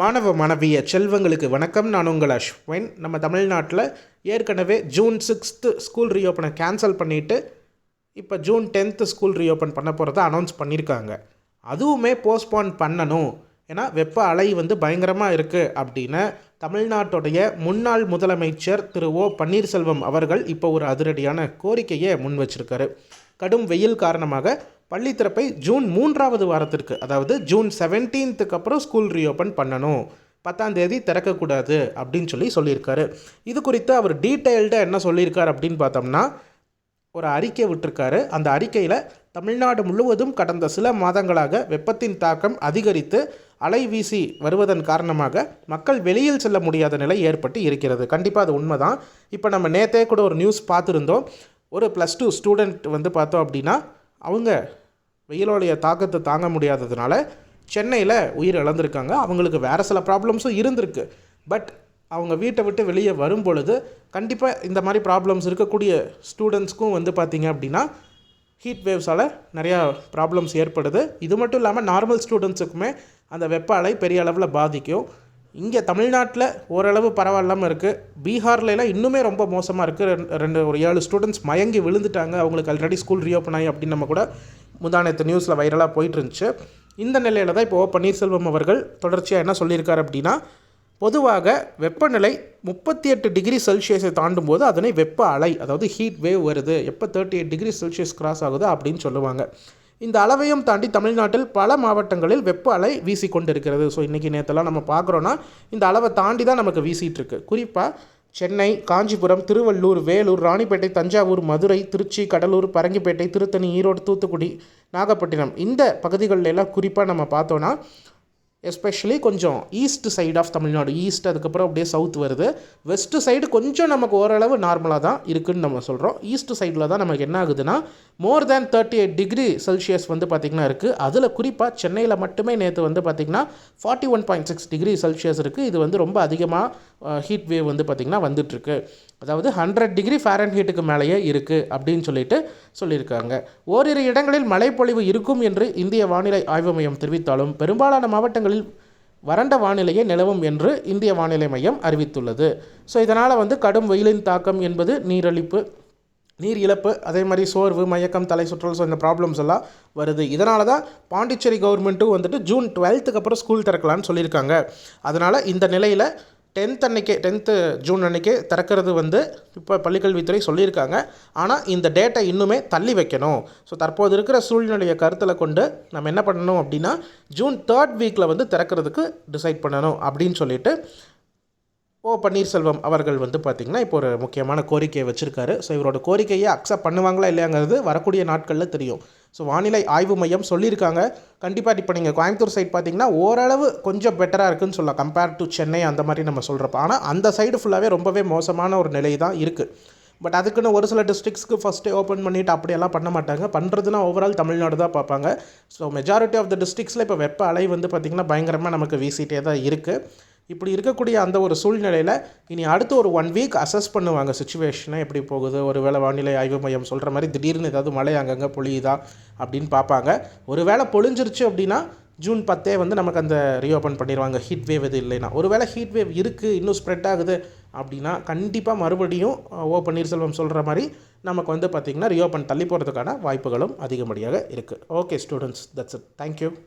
மாணவ மாணவிய செல்வங்களுக்கு வணக்கம். நான் உங்கள் அஸ்வின். நம்ம தமிழ்நாட்டில் ஏற்கனவே ஜூன் சிக்ஸ்த்து ஸ்கூல் ரீஓப்பனை கேன்சல் பண்ணிவிட்டு இப்போ ஜூன் டென்த்து ஸ்கூல் ரீஓப்பன் பண்ண போகிறத அனௌன்ஸ் பண்ணியிருக்காங்க அதுவுமே போஸ்ட்போன் பண்ணணும். ஏன்னா வெப்ப அலை வந்து பயங்கரமாக இருக்குது அப்படின்னு தமிழ்நாட்டுடைய முன்னாள் முதலமைச்சர் திரு ஓ பன்னீர்செல்வம் அவர்கள் இப்போ ஒரு அதிரடியான கோரிக்கையை முன் வச்சிருக்காரு கடும் வெயில் காரணமாக பள்ளி திறப்பை ஜூன் மூன்றாவது வாரத்திற்கு அதாவது ஜூன் செவன்டீன்த்துக்கு அப்புறம் ஸ்கூல் ரீஓப்பன் பண்ணணும். பத்தாம் தேதி திறக்கக்கூடாது அப்படின்னு சொல்லி சொல்லியிருக்காரு. இது குறித்து அவர் டீட்டெயில்டாக என்ன சொல்லியிருக்கார் அப்படின்னு பார்த்தோம்னா ஒரு அறிக்கை விட்டுருக்காரு. அந்த அறிக்கையில் தமிழ்நாடு முழுவதும் கடந்த சில மாதங்களாக வெப்பத்தின் தாக்கம் அதிகரித்து அலை வீசி வருவதன் காரணமாக மக்கள் வெளியில் செல்ல முடியாத நிலை ஏற்பட்டு இருக்கிறது. கண்டிப்பாக அது உண்மைதான். இப்போ நம்ம நேற்றே கூட ஒரு நியூஸ் பார்த்துருந்தோம். ஒரு ப்ளஸ் டூ ஸ்டூடெண்ட் வந்து பார்த்தோம் அப்படின்னா அவங்க வெயிலோடைய தாக்கத்தை தாங்க முடியாததுனால சென்னையில் உயிர் இழந்திருக்காங்க. அவங்களுக்கு வேறு சில ப்ராப்ளம்ஸும் இருந்திருக்கு. பட் அவங்க வீட்டை விட்டு வெளியே வரும் பொழுது கண்டிப்பாக இந்த மாதிரி ப்ராப்ளம்ஸ் இருக்கக்கூடிய ஸ்டூடெண்ட்ஸ்க்கும் வந்து பார்த்திங்க அப்படின்னா ஹீட் வேவ்ஸால் நிறையா ப்ராப்ளம்ஸ் ஏற்படுது. இது மட்டும் இல்லாமல் நார்மல் ஸ்டூடெண்ட்ஸுக்குமே அந்த வெப்ப அலை பெரிய அளவில் பாதிக்கும். இங்கே தமிழ்நாட்டில் ஓரளவு பரவாயில்லாமல் இருக்குது பீகார்லலாம் இன்னுமே ரொம்ப மோசமாக இருக்குது ரெண்டு ரெண்டு ஒரு ஏழு ஸ்டூடெண்ட்ஸ் மயங்கி விழுந்துட்டாங்க. அவங்களுக்கு ஆல்ரெடி ஸ்கூல் ரீஓப்பன் ஆகி அப்படின்னு நம்ம கூட முந்தானத்து நியூஸில் வைரலாக போயிட்டு இருந்துச்சு இந்த நிலையில் தான் இப்போ ஓ பன்னீர்செல்வம் அவர்கள் தொடர்ச்சியாக என்ன சொல்லியிருக்காரு அப்படின்னா பொதுவாக வெப்பநிலை முப்பத்தி எட்டு டிகிரி செல்சியஸை தாண்டும் போது அதனை வெப்ப அலை அதாவது ஹீட் வேவ் வருது. எப்போ thirty eight degree Celsius cross ஆகுது அப்படின்னு சொல்லுவாங்க. இந்த அளவையும் தாண்டி தமிழ்நாட்டில் பல மாவட்டங்களில் வெப்ப அலை வீசிக்கொண்டிருக்கிறது. ஸோ இன்றைக்கி நேற்றெல்லாம் நம்ம பார்க்குறோன்னா இந்த அளவை தாண்டி தான் நமக்கு வீசிகிட்டு இருக்கு. குறிப்பாக சென்னை காஞ்சிபுரம் திருவள்ளூர் வேலூர் ராணிப்பேட்டை தஞ்சாவூர் மதுரை திருச்சி கடலூர் பரங்கிப்பேட்டை திருத்தணி ஈரோடு தூத்துக்குடி நாகப்பட்டினம். இந்த பகுதிகளில் எல்லாம் குறிப்பாக நம்ம பார்த்தோன்னா எஸ்பெஷலி கொஞ்சம் east side of Tamil Nadu east அதுக்கப்புறம் அப்படியே சவுத் வருது. வெஸ்ட்டு சைடு கொஞ்சம் நமக்கு ஓரளவு நார்மலாக தான் இருக்குதுன்னு நம்ம சொல்கிறோம் ஈஸ்ட் சைடில் தான் நமக்கு என்ன ஆகுதுன்னா more than thirty eight degree Celsius வந்து பார்த்திங்கன்னா இருக்குது அதில் குறிப்பாக சென்னையில் மட்டுமே நேற்று வந்து பார்த்திங்கன்னா forty one point six degree Celsius இருக்குது இது வந்து ரொம்ப அதிகமாக ஹீட் வேவ் வந்து பார்த்திங்கன்னா வந்துட்டுருக்கு அதாவது ஹண்ட்ரட் டிகிரி ஃபேரன் ஹீட்டுக்கு மேலேயே இருக்குது அப்படின்னு சொல்லிட்டு சொல்லியிருக்காங்க. ஓரிரு இடங்களில் மழைப்பொழிவு இருக்கும் என்று இந்திய வானிலை ஆய்வு மையம் தெரிவித்தாலும் பெரும்பாலான மாவட்டங்களில் வறண்ட வானிலையே நிலவும் என்று இந்திய வானிலை மையம் அறிவித்துள்ளது. ஸோ இதனால் வந்து கடும் வெயிலின் தாக்கம் என்பது நீரழிப்பு நீர் இழப்பு அதே மாதிரி சோர்வு மயக்கம் தலை சுற்றல் ஸோ இந்த ப்ராப்ளம்ஸ் எல்லாம் வருது. இதனால தான் பாண்டிச்சேரி கவர்மெண்ட்டும் வந்துட்டு ஜூன் டுவெல்த்துக்கு அப்புறம் ஸ்கூல் திறக்கலான்னு சொல்லியிருக்காங்க. அதனால் இந்த நிலையில் டென்த் அன்னைக்கு டென்த்து ஜூன் அன்னைக்கு திறக்கிறது வந்து இப்போ பள்ளிக்கல்வித்துறை சொல்லியிருக்காங்க. ஆனால் இந்த டேட்டை இன்னுமே தள்ளி வைக்கணும். ஸோ தற்போது இருக்கிற சூழ்நிலையை கருத்தில் கொண்டு நம்ம என்ன பண்ணணும் அப்படின்னா ஜூன் தேர்ட் வீக்கில் வந்து திறக்கிறதுக்கு டிசைட் பண்ணணும் அப்படின்னு சொல்லிட்டு ஓ பன்னீர்செல்வம் அவர்கள் வந்து பார்த்திங்கன்னா இப்போ ஒரு முக்கியமான கோரிக்கையை வச்சுருக்காரு. ஸோ இவரோட கோரிக்கையை அக்செப்ட் பண்ணுவாங்களா இல்லையாங்கிறது வரக்கூடிய நாட்களில் தெரியும். ஸோ வானிலை ஆய்வு மையம் சொல்லியிருக்காங்க. கண்டிப்பாக இப்போ நீங்கள் கோயம்புத்தூர் சைட் பார்த்தீங்கன்னா ஓரளவு கொஞ்சம் பெட்டராக இருக்குதுன்னு சொல்லலாம். கம்பேர் டு சென்னை அந்த மாதிரி நம்ம சொல்கிறப்ப ஆனால் அந்த சைடு ஃபுல்லாகவே ரொம்பவே மோசமான ஒரு நிலை தான் இருக்குது பட் அதுக்குன்னு ஒரு சில டிஸ்ட்ரிக்ஸ்க்கு ஃபஸ்ட்டே ஓப்பன் பண்ணிவிட்டு அப்படியெல்லாம் பண்ண மாட்டாங்க. பண்ணுறதுனா ஓவரால் தமிழ்நாடு தான் பார்ப்பாங்க. ஸோ மெஜாரிட்டி ஆஃப் த டிஸ்ட்ரிக்ஸில் இப்போ வெப்ப அலை வந்து பார்த்திங்கன்னா பயங்கரமாக நமக்கு வீசிட்டே தான் இருக்குது இப்படி இருக்கக்கூடிய அந்த ஒரு சூழ்நிலையில் இனி அடுத்து ஒரு ஒன் வீக் அசஸ் பண்ணுவாங்க சுச்சுவேஷனை எப்படி போகுது ஒரு வேளை வானிலை ஆய்வு மையம் சொல்கிற மாதிரி திடீர்னு ஏதாவது மழை அங்கங்கே பொழியுதா அப்படின்னு பார்ப்பாங்க. ஒரு வேளை பொழிஞ்சிருச்சு அப்படின்னா ஜூன் பத்தே வந்து நமக்கு அந்த ரீஓப்பன் பண்ணிடுவாங்க ஹீட் வேவ் இது இல்லைன்னா. ஒரு வேளை ஹீட் வேவ் இருக்குது இன்னும் ஸ்ப்ரெட் ஆகுது அப்படின்னா கண்டிப்பாக மறுபடியும் ஓ பன்னீர்செல்வம் சொல்கிற மாதிரி நமக்கு வந்து பார்த்திங்கன்னா ரீஓப்பன் தள்ளி போகிறதுக்கான வாய்ப்புகளும் அதிகப்படியாக இருக்குது okay students that's it thank you